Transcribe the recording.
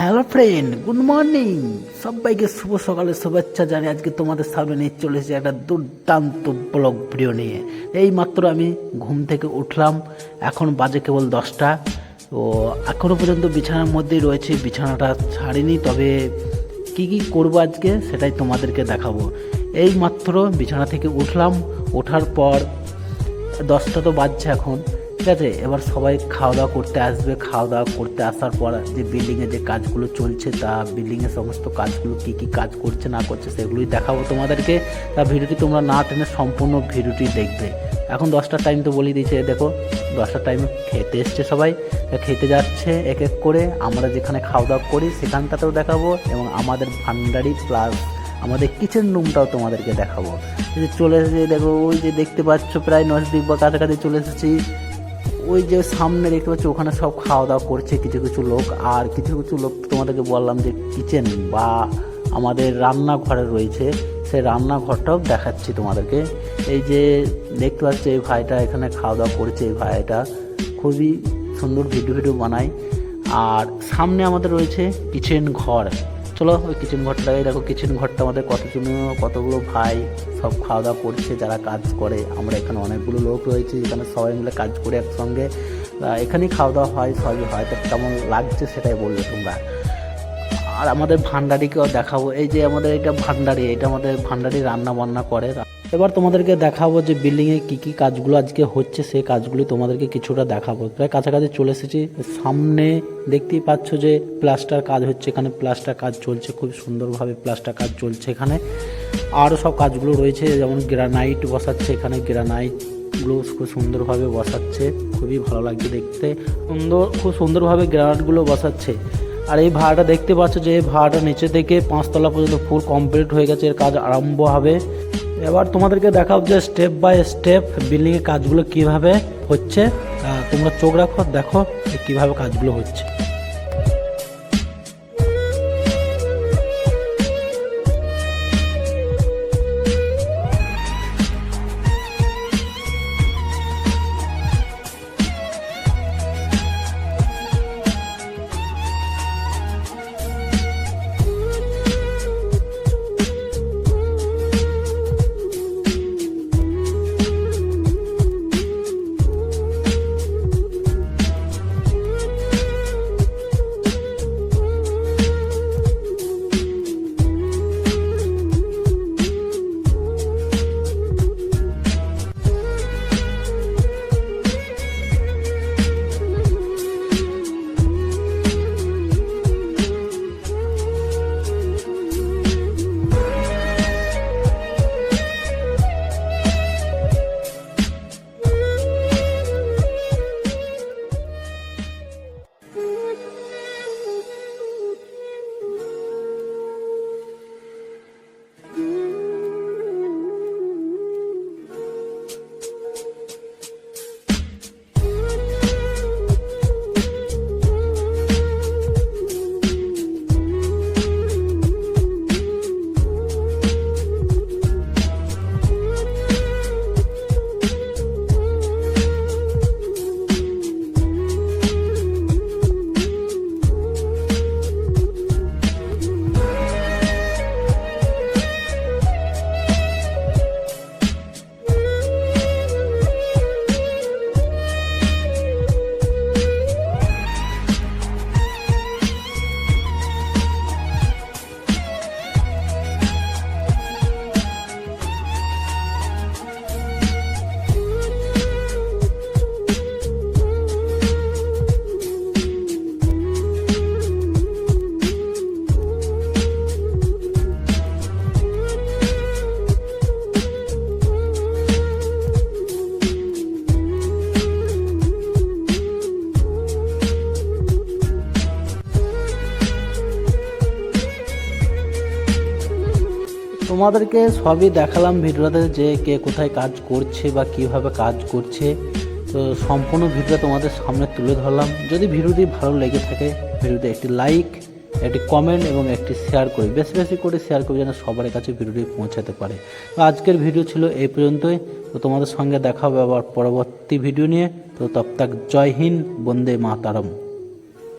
Hello friend good morning সবাইকে শুভ সকালে শুভেচ্ছা জানি আজকে তোমাদের সামনে নিয়ে চলে এসেছি একটা দুর্দান্ত ব্লগ ভিডিও নিয়ে। এই মাত্র আমি ঘুম থেকে উঠলাম। এখন বাজে কেবল দশটা। ও এখনও পর্যন্ত বিছানার মধ্যেই রয়েছে। বিছানাটা ছাড়িনি, তবে কি কি করব আজকে সেটাই তোমাদেরকে দেখাবো। এই মাত্র বিছানা থেকে উঠলাম। ওঠার পর দশটা তো বাজছে এখন। ঠিক আছে, এবার সবাই খাওয়া দাওয়া করতে আসবে। খাওয়া দাওয়া করতে আসার পর যে বিল্ডিংয়ে যে কাজগুলো চলছে, তা বিল্ডিংয়ের সমস্ত কাজগুলো কী কী কাজ করছে, না করছে, সেগুলোই দেখাবো তোমাদেরকে। তা ভিডিওটি তোমরা না টেনে সম্পূর্ণ ভিডিওটি দেখবে। এখন দশটার টাইম তো বলে দিয়েছে, দেখো, দশটার টাইমে খেতে এসছে সবাই। খেতে যাচ্ছে এক এক করে। আমরা যেখানে খাওয়া দাওয়া করি, সেখানটাতেও দেখাবো এবং আমাদের ভান্ডারি প্লাস আমাদের কিচেন রুমটাও তোমাদেরকে দেখাবো। চলে এসেছে, দেখো, ওই যে দেখতে পাচ্ছ, প্রায় নজদিক বা কাছাকাছি চলে এসেছি। ওই যে সামনে দেখতে পাচ্ছ, ওখানে সব খাওয়া দাওয়া করছে কিছু কিছু লোক। আর কিছু কিছু লোক তোমাদেরকে বললাম যে কিচেন বা আমাদের রান্নাঘরে রয়েছে। সেই রান্নাঘরটাও দেখাচ্ছি তোমাদেরকে। এই যে দেখতে পাচ্ছ, এই ভাইটা এখানে খাওয়া দাওয়া করছে, এই ভাইটা। খুবই সুন্দর ভিডিও ভিডিও বানায়। আর সামনে আমাদের রয়েছে কিচেন ঘর। চলো, ওই কিচেন ঘরটাকে দেখো কিচেন ঘরটা আমাদের কতজন কতগুলো ভাই সব খাওয়া দাওয়া করছে, যারা কাজ করে। আমরা এখানে অনেকগুলো লোক রয়েছে এখানে সবাই মিলে কাজ করে একসঙ্গে। এখানেই খাওয়া দাওয়া হয়, সবই হয়। তো কেমন লাগছে সেটাই বলবে তোমরা। আর আমাদের ভান্ডারিকেও দেখাবো। এই যে আমাদের এটা ভান্ডারি, এটা আমাদের ভান্ডারি রান্না বান্না করে। এবার তোমাদেরকে দেখাবো যে বিল্ডিংয়ে কী কী কাজগুলো আজকে হচ্ছে, সেই কাজগুলি তোমাদেরকে কিছুটা দেখাবো। প্রায় কাছাকাছি চলে এসেছি, সামনে দেখতেই পাচ্ছ যে প্লাস্টার কাজ হচ্ছে এখানে প্লাস্টার কাজ চলছে, খুব সুন্দরভাবে প্লাস্টার কাজ চলছে এখানে। আরও সব কাজগুলো রয়েছে, যেমন গ্রানাইট বসাচ্ছে, এখানে গ্রানাইটগুলো খুব সুন্দরভাবে বসাচ্ছে, খুবই ভালো লাগছে দেখতে। সুন্দর, খুব সুন্দরভাবে গ্রানাইটগুলো বসাচ্ছে। আর এই ভাড়াটা দেখতে পাচ্ছ যে, এই ভাড়াটা নিচে থেকে পাঁচতলা পর্যন্ত ফুল কমপ্লিট হয়ে গেছে, এর কাজ আরম্ভ হবে। এবার তোমাদেরকে দেখাও যে স্টেপ বাই স্টেপ বিল্ডিংয়ের কাজগুলো কীভাবে হচ্ছে। তোমরা চোখ রাখো, দেখো কীভাবে কাজগুলো হচ্ছে। তোমাদেরকে সবই দেখালাম ভিডিওতে যে কে কোথায় কাজ করছে বা কীভাবে কাজ করছে। তো সম্পূর্ণ ভিডিও তোমাদের সামনে তুলে ধরলাম। যদি ভিডিওটি ভালো লেগে থাকে, ভিডিওতে একটি লাইক, একটি কমেন্ট এবং একটি শেয়ার করি, বেশি বেশি করে শেয়ার করি যেন সবার কাছে ভিডিওটি পৌঁছাতে পারে। তো আজকের ভিডিও ছিল এই পর্যন্তই। তো তোমাদের সঙ্গে দেখা হবে আবার পরবর্তী ভিডিও নিয়ে। তো তব তাক জয় হিন্দ, বন্দে মাতারম।